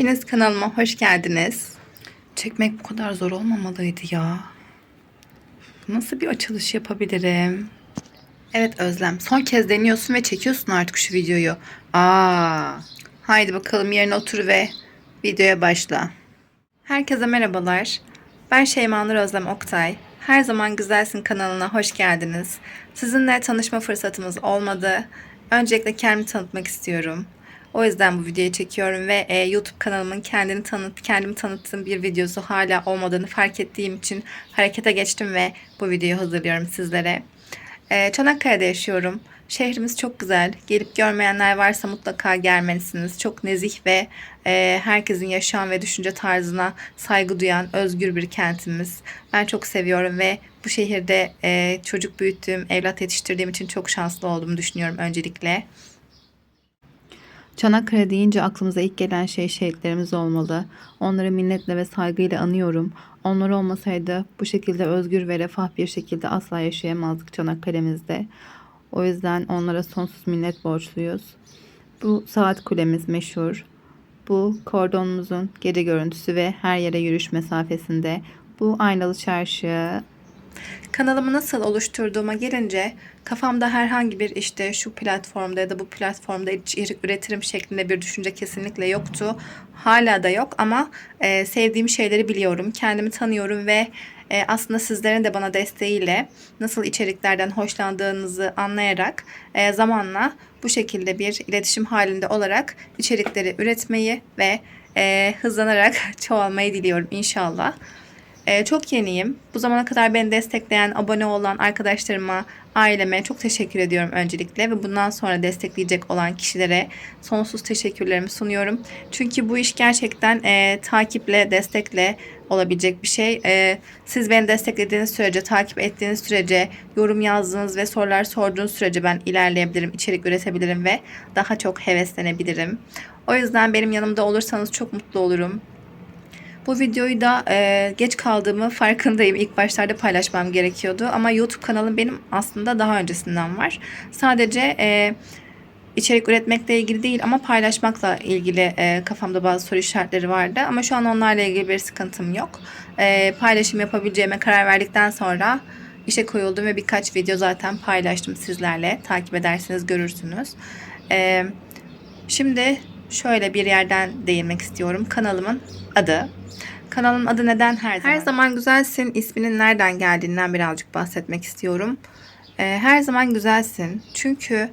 Hepiniz kanalıma hoş geldiniz. Çekmek bu kadar zor olmamalıydı ya. Nasıl bir açılış yapabilirim? Evet Özlem, son kez deniyorsun ve çekiyorsun artık şu videoyu. Aa, haydi bakalım yerine otur ve videoya başla. Herkese merhabalar. Ben Şeyma Nur Özlem Oktay. Her zaman güzelsin kanalına hoş geldiniz. Sizinle tanışma fırsatımız olmadı. Öncelikle kendimi tanıtmak istiyorum. O yüzden bu videoyu çekiyorum ve e, YouTube kanalımın kendini tanıt, kendimi tanıttığım bir videosu hala olmadığını fark ettiğim için harekete geçtim ve bu videoyu hazırlıyorum sizlere. E, Çanakkale'de yaşıyorum. Şehrimiz çok güzel. Gelip görmeyenler varsa mutlaka gelmelisiniz. Çok nezih ve e, herkesin yaşam ve düşünce tarzına saygı duyan özgür bir kentimiz. Ben çok seviyorum ve bu şehirde e, çocuk büyüttüğüm, evlat yetiştirdiğim için çok şanslı olduğumu düşünüyorum öncelikle. Çanakkale deyince aklımıza ilk gelen şey şehitlerimiz olmalı. Onları minnetle ve saygıyla anıyorum. Onlar olmasaydı bu şekilde özgür ve refah bir şekilde asla yaşayamazdık Çanakkale'mizde. O yüzden onlara sonsuz minnet borçluyuz. Bu saat kulemiz meşhur. Bu kordonumuzun gece görüntüsü ve her yere yürüyüş mesafesinde. Bu aynalı çarşı, Kanalımı nasıl oluşturduğuma gelince kafamda herhangi bir işte şu platformda ya da bu platformda içerik üretirim şeklinde bir düşünce kesinlikle yoktu. Hala da yok ama e, sevdiğim şeyleri biliyorum. Kendimi tanıyorum ve e, aslında sizlerin de bana desteğiyle nasıl içeriklerden hoşlandığınızı anlayarak e, zamanla bu şekilde bir iletişim halinde olarak içerikleri üretmeyi ve e, hızlanarak çoğalmayı diliyorum inşallah. Ee, çok yeniyim. Bu zamana kadar beni destekleyen, abone olan arkadaşlarıma, aileme çok teşekkür ediyorum öncelikle ve bundan sonra destekleyecek olan kişilere sonsuz teşekkürlerimi sunuyorum. Çünkü bu iş gerçekten e, takiple, destekle olabilecek bir şey. E, siz beni desteklediğiniz sürece, takip ettiğiniz sürece, yorum yazdığınız ve sorular sorduğunuz sürece ben ilerleyebilirim, içerik üretebilirim ve daha çok heveslenebilirim. O yüzden benim yanımda olursanız çok mutlu olurum. Bu videoyu da e, geç kaldığımı farkındayım. İlk başlarda paylaşmam gerekiyordu. Ama YouTube kanalım benim aslında daha öncesinden var. Sadece e, içerik üretmekle ilgili değil ama paylaşmakla ilgili e, kafamda bazı soru işaretleri vardı. Ama şu an onlarla ilgili bir sıkıntım yok. E, paylaşım yapabileceğime karar verdikten sonra işe koyuldum ve birkaç video zaten paylaştım sizlerle. Takip ederseniz görürsünüz. E, şimdi şöyle bir yerden değinmek istiyorum. Kanalımın adı Kanalın adı neden her zaman? Her zaman güzelsin isminin nereden geldiğinden birazcık bahsetmek istiyorum. Ee, her zaman güzelsin. Çünkü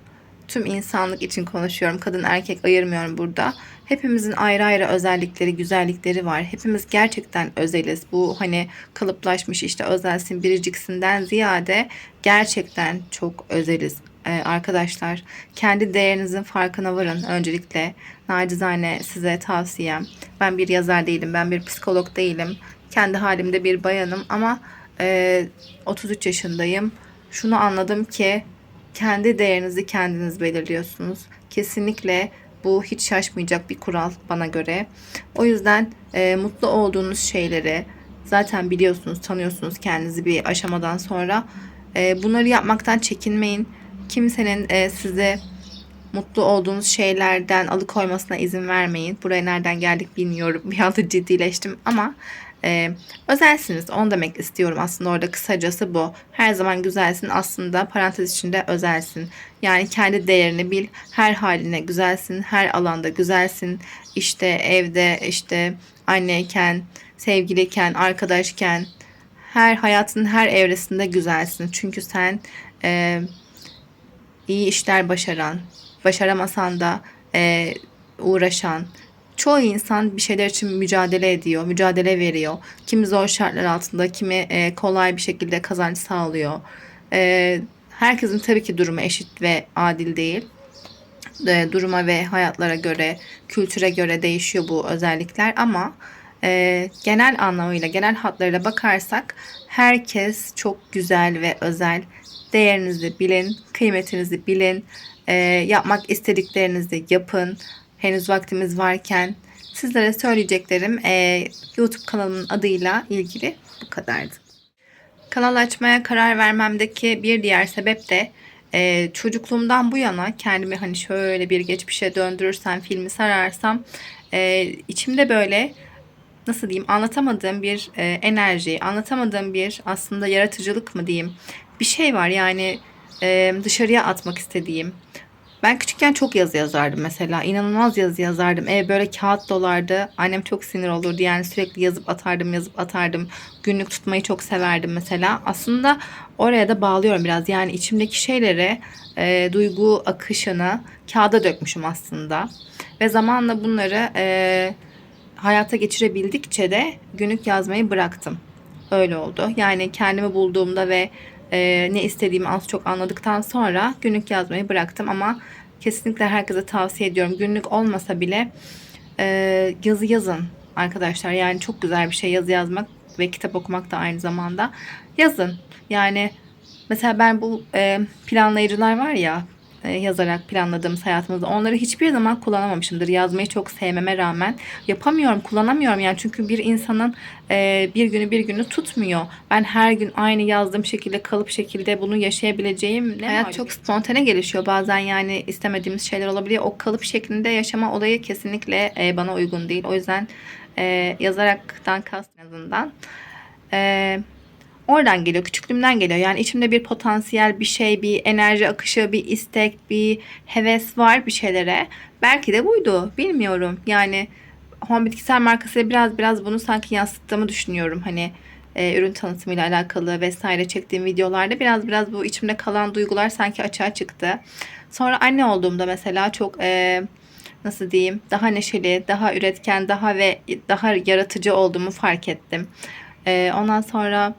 tüm insanlık için konuşuyorum. Kadın erkek ayırmıyorum burada. Hepimizin ayrı ayrı özellikleri, güzellikleri var. Hepimiz gerçekten özeliz. Bu hani kalıplaşmış işte özelsin, biriciksinden ziyade gerçekten çok özeliz. Ee, arkadaşlar kendi değerinizin farkına varın öncelikle. Nacizane size tavsiyem. Ben bir yazar değilim, ben bir psikolog değilim. Kendi halimde bir bayanım ama e, 33 yaşındayım. Şunu anladım ki kendi değerinizi kendiniz belirliyorsunuz. Kesinlikle bu hiç şaşmayacak bir kural bana göre. O yüzden e, mutlu olduğunuz şeyleri zaten biliyorsunuz, tanıyorsunuz kendinizi bir aşamadan sonra. E, bunları yapmaktan çekinmeyin. Kimsenin e, size mutlu olduğunuz şeylerden alıkoymasına izin vermeyin. Buraya nereden geldik bilmiyorum. Bir anda ciddileştim ama e, özelsiniz. Onu demek istiyorum aslında orada kısacası bu. Her zaman güzelsin aslında parantez içinde özelsin. Yani kendi değerini bil. Her haline güzelsin. Her alanda güzelsin. İşte evde işte anneyken, sevgiliyken, arkadaşken her hayatın her evresinde güzelsin. Çünkü sen e, iyi işler başaran, başaramasan da e, uğraşan, çoğu insan bir şeyler için mücadele ediyor, mücadele veriyor. Kimi zor şartlar altında, kimi e, kolay bir şekilde kazanç sağlıyor. E, herkesin tabii ki durumu eşit ve adil değil. E, duruma ve hayatlara göre, kültüre göre değişiyor bu özellikler ama e, genel anlamıyla, genel hatlarıyla bakarsak herkes çok güzel ve özel. Değerinizi bilin, kıymetinizi bilin, e, yapmak istediklerinizi yapın. Henüz vaktimiz varken sizlere söyleyeceklerim e, YouTube kanalımın adıyla ilgili bu kadardı. Kanal açmaya karar vermemdeki bir diğer sebep de e, çocukluğumdan bu yana kendimi hani şöyle bir geçmişe döndürürsem, filmi sararsam e, içimde böyle nasıl diyeyim anlatamadığım bir e, enerji, anlatamadığım bir aslında yaratıcılık mı diyeyim bir şey var yani e, dışarıya atmak istediğim. Ben küçükken çok yazı yazardım mesela. İnanılmaz yazı yazardım. Ev böyle kağıt dolardı. Annem çok sinir olurdu. Yani sürekli yazıp atardım, yazıp atardım. Günlük tutmayı çok severdim mesela. Aslında oraya da bağlıyorum biraz. Yani içimdeki şeyleri, e, duygu akışını kağıda dökmüşüm aslında. Ve zamanla bunları e, hayata geçirebildikçe de günlük yazmayı bıraktım. Öyle oldu. Yani kendimi bulduğumda ve e, ne istediğimi az çok anladıktan sonra günlük yazmayı bıraktım ama kesinlikle herkese tavsiye ediyorum. Günlük olmasa bile e, yazı yazın arkadaşlar. Yani çok güzel bir şey yazı yazmak ve kitap okumak da aynı zamanda. Yazın. Yani mesela ben bu e, planlayıcılar var ya yazarak planladığımız hayatımızda onları hiçbir zaman kullanamamışımdır. Yazmayı çok sevmeme rağmen yapamıyorum, kullanamıyorum yani çünkü bir insanın e, bir günü bir günü tutmuyor. Ben her gün aynı yazdığım şekilde kalıp şekilde bunu yaşayabileceğim ne hayat çok spontane gelişiyor. Bazen yani istemediğimiz şeyler olabiliyor. O kalıp şeklinde yaşama olayı kesinlikle e, bana uygun değil. O yüzden e, yazaraktan kast en azından. E, oradan geliyor, küçüklüğümden geliyor. Yani içimde bir potansiyel, bir şey, bir enerji akışı, bir istek, bir heves var bir şeylere. Belki de buydu, bilmiyorum. Yani Home Bitkisel markasıyla biraz biraz bunu sanki yansıttığımı düşünüyorum. Hani e, ürün tanıtımıyla alakalı vesaire çektiğim videolarda biraz biraz bu içimde kalan duygular sanki açığa çıktı. Sonra anne olduğumda mesela çok e, nasıl diyeyim daha neşeli, daha üretken, daha ve daha yaratıcı olduğumu fark ettim. E, ondan sonra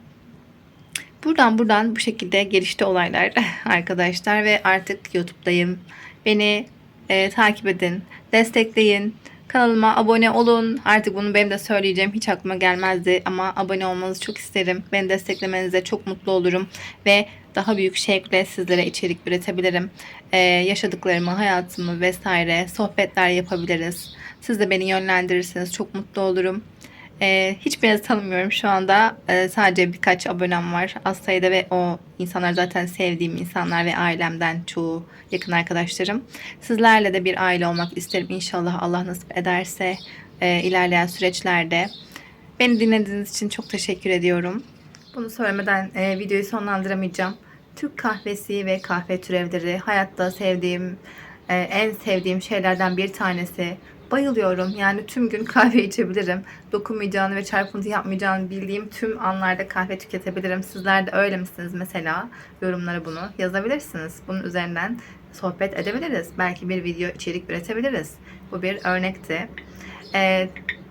Buradan buradan bu şekilde gelişti olaylar arkadaşlar ve artık YouTube'dayım. Beni e, takip edin, destekleyin. Kanalıma abone olun. Artık bunu benim de söyleyeceğim. Hiç aklıma gelmezdi ama abone olmanızı çok isterim. Beni desteklemenize çok mutlu olurum. Ve daha büyük şevkle sizlere içerik üretebilirim. Ee, yaşadıklarımı, hayatımı vesaire sohbetler yapabiliriz. Siz de beni yönlendirirseniz çok mutlu olurum. Ee, hiçbirini tanımıyorum şu anda. Ee, sadece birkaç abonem var. Az sayıda ve o insanlar zaten sevdiğim insanlar ve ailemden çoğu yakın arkadaşlarım. Sizlerle de bir aile olmak isterim inşallah Allah nasip ederse e, ilerleyen süreçlerde. Beni dinlediğiniz için çok teşekkür ediyorum. Bunu söylemeden e, videoyu sonlandıramayacağım. Türk kahvesi ve kahve türevleri hayatta sevdiğim, e, en sevdiğim şeylerden bir tanesi. Bayılıyorum. Yani tüm gün kahve içebilirim. Dokunmayacağını ve çarpıntı yapmayacağını bildiğim tüm anlarda kahve tüketebilirim. Sizler de öyle misiniz mesela? Yorumlara bunu yazabilirsiniz. Bunun üzerinden sohbet edebiliriz. Belki bir video içerik üretebiliriz. Bu bir örnekti. Ee,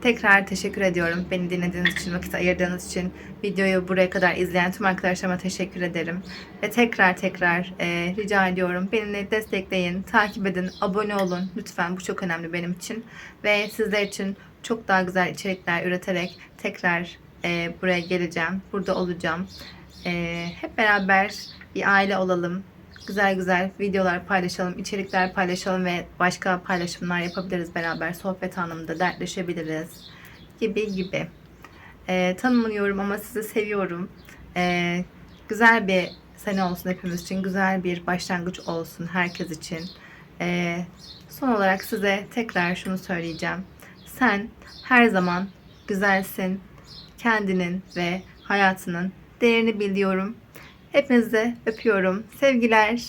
tekrar teşekkür ediyorum. Beni dinlediğiniz için, vakit ayırdığınız için, videoyu buraya kadar izleyen tüm arkadaşlarıma teşekkür ederim. Ve tekrar tekrar e, rica ediyorum. Beni destekleyin, takip edin, abone olun. Lütfen bu çok önemli benim için. Ve sizler için çok daha güzel içerikler üreterek tekrar e, buraya geleceğim. Burada olacağım. E, hep beraber bir aile olalım güzel güzel videolar paylaşalım, içerikler paylaşalım ve başka paylaşımlar yapabiliriz beraber. Sohbet anlamında dertleşebiliriz gibi gibi. Ee, tanımıyorum ama sizi seviyorum. Ee, güzel bir sene olsun hepimiz için. Güzel bir başlangıç olsun herkes için. Ee, son olarak size tekrar şunu söyleyeceğim. Sen her zaman güzelsin. Kendinin ve hayatının değerini biliyorum. Hepinizi öpüyorum. Sevgiler.